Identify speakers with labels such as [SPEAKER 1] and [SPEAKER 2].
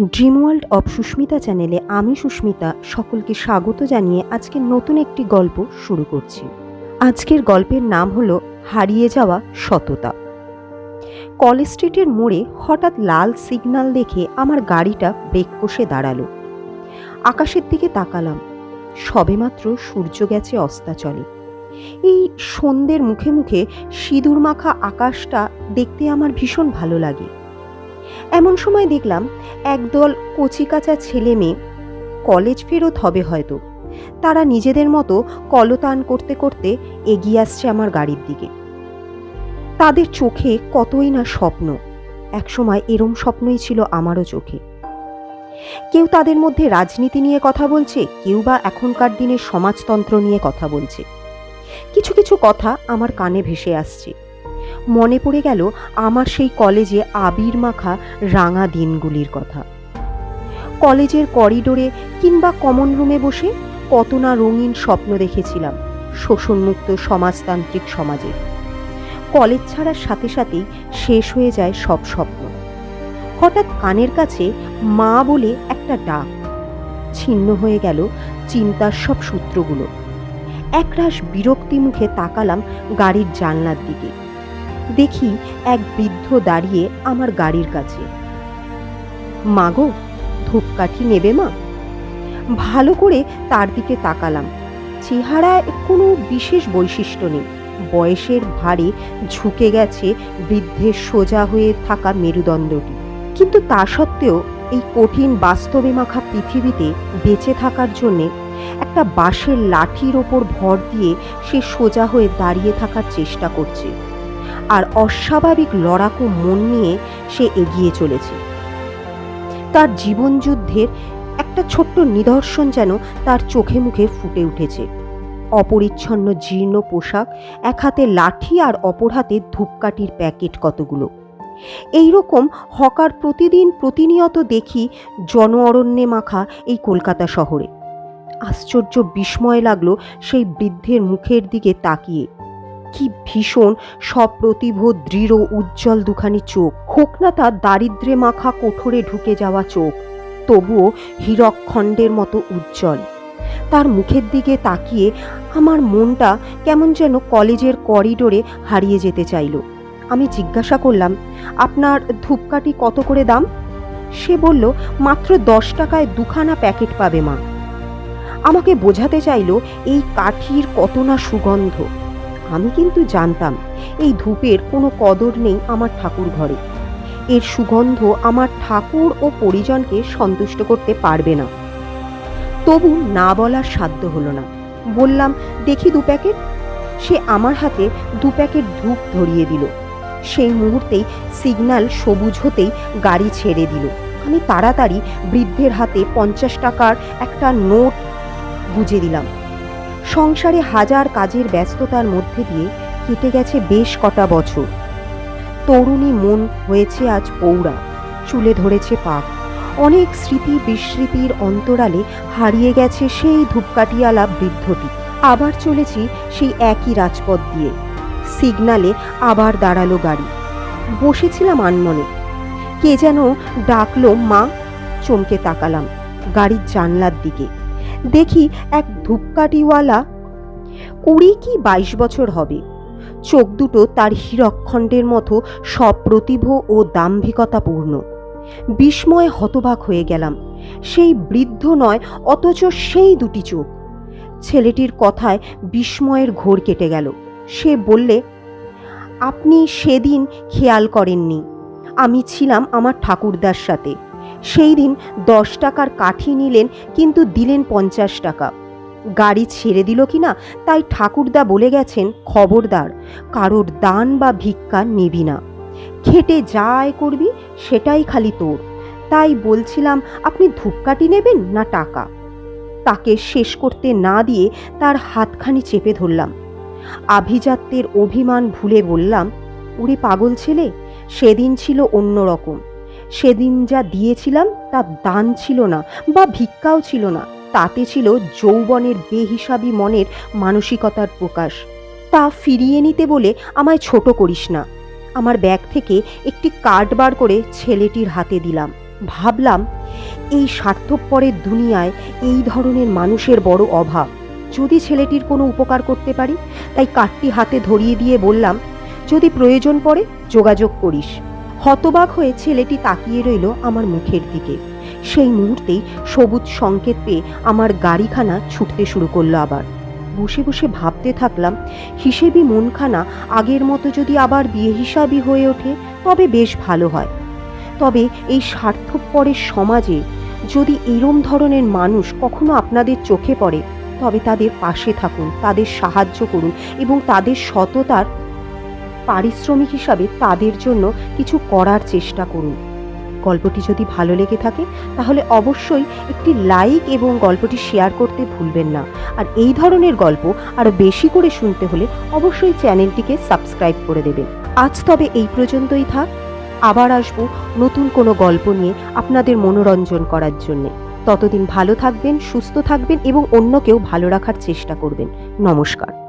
[SPEAKER 1] Dream world of Susmita চ্যানেলে আমি সুস্মিতা সকলকে স্বাগত জানিয়ে আজকে নতুন একটি গল্প শুরু করছি। আজকের গল্পের নাম হলো হারিয়ে যাওয়া সততা। কলেজ স্ট্রিটের মোড়ে হঠাৎ লাল সিগন্যাল দেখে আমার গাড়িটা ব্রেক কষে দাঁড়াল। আকাশের দিকে তাকালাম। সবেমাত্র সূর্য গেছে অস্তাচলে। এই সন্ধ্যের মুখে মুখে সিঁদুর মাখা আকাশটা দেখতে আমার ভীষণ ভালো লাগে। এমন সময় দেখলাম একদল কচিকাচা ছেলে মেয়ে কলেজ ফেরত হবে হয়তো। তারা নিজেদের মতো কলতান করতে করতে এগিয়ে আসছে আমার গাড়ির দিকে। তাদের চোখে কতই না স্বপ্ন, একসময় এরম স্বপ্নই ছিল আমারও চোখে। কেউ তাদের মধ্যে রাজনীতি নিয়ে কথা বলছে, কেউ বা এখনকার দিনের সমাজতন্ত্র নিয়ে কথা বলছে। কিছু কিছু কথা আমার কানে ভেসে আসছে। মনে পড়ে গেল আমার সেই কলেজে আবির মাখা রাঙা দিনগুলির কথা। কলেজের করিডোরে কিংবা কমন রুমে বসে কত না রঙিন স্বপ্ন দেখেছিলাম শোষণমুক্ত সমাজতান্ত্রিক সমাজে। কলেজ ছাড়ার সাথে সাথেই শেষ হয়ে যায় সব স্বপ্ন। হঠাৎ কানের কাছে মা বলে একটা ডাক। ছিন্ন হয়ে গেল চিন্তার সব সূত্রগুলো। একরাশ বিরক্তি মুখে তাকালাম গাড়ির জানলার দিকে। দেখি এক বৃদ্ধ দাঁড়িয়ে আমার গাড়ির কাছে। মাগো, ধূপকাঠি নেবে মা? ভালো করে তার দিকে তাকালাম। চেহারায় কোনো বিশেষ বৈশিষ্ট্য নেই। বয়সের ভারে ঝুঁকে গেছে বৃদ্ধের সোজা হয়ে থাকা মেরুদণ্ডটি। কিন্তু তা সত্ত্বেও এই কঠিন বাস্তবে মাখা পৃথিবীতে বেঁচে থাকার জন্যে একটা বাঁশের লাঠির ওপর ভর দিয়ে সে সোজা হয়ে দাঁড়িয়ে থাকার চেষ্টা করছে। আর অস্বাভাবিক লড়াকু মন নিয়ে সে এগিয়ে চলেছে। তার জীবনযুদ্ধের একটা ছোট্ট নিদর্শন যেন তার চোখে মুখে ফুটে উঠেছে। অপরিচ্ছন্ন জীর্ণ পোশাক, এক হাতে লাঠি আর অপর হাতে ধূপকাঠির প্যাকেট কতগুলো। এই রকম হকার প্রতিদিন প্রতিনিয়ত দেখি জন অরণ্যে মাখা এই কলকাতা শহরে। আশ্চর্য বিস্ময় লাগল সেই বৃদ্ধের মুখের দিকে তাকিয়ে। কি ভীষণ সপ্রতিভ দৃঢ়, উজ্জ্বল দুখানি চোখ। হোক না তার দারিদ্রে মাখা কোঠরে ঢুকে যাওয়া চোখ, তবুও হীরকখণ্ডের মতো উজ্জ্বল। তার মুখের দিকে তাকিয়ে আমার মনটা কেমন যেন কলেজের করিডোরে হারিয়ে যেতে চাইল। আমি জিজ্ঞাসা করলাম, আপনার ধূপকাঠি কত করে দাম? সে বলল, মাত্র দশ টাকায় দুখানা প্যাকেট পাবে মা। আমাকে বোঝাতে চাইল, এই কাঠির কত না সুগন্ধ? আমি কিন্তু জানতাম, এই ধূপের কোনো কদর নেই আমার ঠাকুর ঘরে। এর সুগন্ধ আমার ঠাকুর ও পরিজনকে সন্তুষ্ট করতে পারবে না। তবু না বলার সাধ্য হলো না। বললাম, দেখি দু প্যাকেট। সে আমার হাতে দু প্যাকেট ধূপ ধরিয়ে দিল। সেই মুহূর্তেই সিগন্যাল সবুজ হতেই গাড়ি ছেড়ে দিল। আমি তাড়াতাড়ি বৃদ্ধের হাতে পঞ্চাশ টাকার একটা নোট গুজে দিলাম। সংসারে হাজার কাজের ব্যস্ততার মধ্যে দিয়ে কেটে গেছে বেশ কটা বছর। তরুণী মন হয়েছে আজ পৌড়া চুলে ধরেছে পাক। অনেক স্মৃতি বিস্মৃতির অন্তরালে হারিয়ে গেছে সেই ধূপকাঠিয়ালা বৃদ্ধটি। আবার চলেছি সেই একই রাজপথ দিয়ে। সিগনালে আবার দাঁড়াল গাড়ি। বসেছিলাম আনমনে। কে যেন ডাকলো, মা! চমকে তাকালাম গাড়ির জানলার দিকে। দেখি এক ধূপকাঠিওয়ালা। কুড়ি কি বাইশ বছর হবে? চোখ দুটো তার হীরকখণ্ডের মতো সপ্রতিভ ও দাম্ভিকতাপূর্ণ। বিস্ময়ে হতবাক হয়ে গেলাম। সেই বৃদ্ধ নয়, অথচ সেই দুটি চোখ। ছেলেটির কথায় বিস্ময়ের ঘোর কেটে গেল। সে বললে, আপনি সেদিন খেয়াল করেননি। আমি ছিলাম আমার ঠাকুরদার সাথে। সেই দিন দশ টাকার কাঠি নিলেন, কিন্তু দিলেন পঞ্চাশ টাকা। গাড়ি ছেড়ে দিল কি না তাই ঠাকুরদা বলে গেছেন, খবরদার, কারোর দান বা ভিক্ষা নিবি না। খেটে যা আয় করবি, সেটাই খালি তোর। তাই বলছিলাম, আপনি ধূপকাঠি নেবেন না টাকা? তাকে শেষ করতে না দিয়ে তার হাতখানি চেপে ধরলাম। আভিজাত্যের অভিমান ভুলে বললাম, ওরে পাগল ছেলে, সেদিন ছিল অন্য রকম সেদিন যা দিয়েছিলাম তা দান ছিল না বা ভিক্ষাও ছিল না। তাতে ছিল যৌবনের বেহিসাবি মনের মানসিকতার প্রকাশ। তা ফিরিয়ে নিতে বলে আমায় ছোট করিস না। আমার ব্যাগ থেকে একটি কার্ড বার করে ছেলেটির হাতে দিলাম। ভাবলাম, এই স্বার্থপরের দুনিয়ায় এই ধরনের মানুষের বড় অভাব। যদি ছেলেটির কোনো উপকার করতে পারি, তাই কার্ডটি হাতে ধরিয়ে দিয়ে বললাম, যদি প্রয়োজন পড়ে যোগাযোগ করিস। হতবাক হয়ে ছেলেটি তাকিয়ে রইল আমার মুখের দিকে। সেই মুহূর্তেই সবুজ সংকেত পেয়ে আমার গাড়িখানা ছুটতে শুরু করল আবার। বসে বসে ভাবতে থাকলাম, হিসেবি মনখানা আগের মতো যদি আবার বিয়ে হিসাবই হয়ে ওঠে, তবে বেশ ভালো হয়। তবে এই স্বার্থপরের সমাজে যদি এরম ধরনের মানুষ কখনো আপনাদের চোখে পড়ে, তবে তাদের পাশে থাকুন, তাদের সাহায্য করুন এবং তাদের সততার পারিশ্রমিক হিসাবে তাদের জন্য কিছু করার চেষ্টা করুন। গল্পটি যদি ভালো লেগে থাকে, তাহলে অবশ্যই একটি লাইক এবং গল্পটি শেয়ার করতে ভুলবেন না। আর এই ধরনের গল্প আরও বেশি করে শুনতে হলে অবশ্যই চ্যানেলটিকে সাবস্ক্রাইব করে দেবেন। আজ তবে এই পর্যন্তই থাক। আবার আসব নতুন কোনো গল্প নিয়ে আপনাদের মনোরঞ্জন করার জন্যে। ততদিন ভালো থাকবেন, সুস্থ থাকবেন এবং অন্যকেও ভালো রাখার চেষ্টা করবেন। নমস্কার।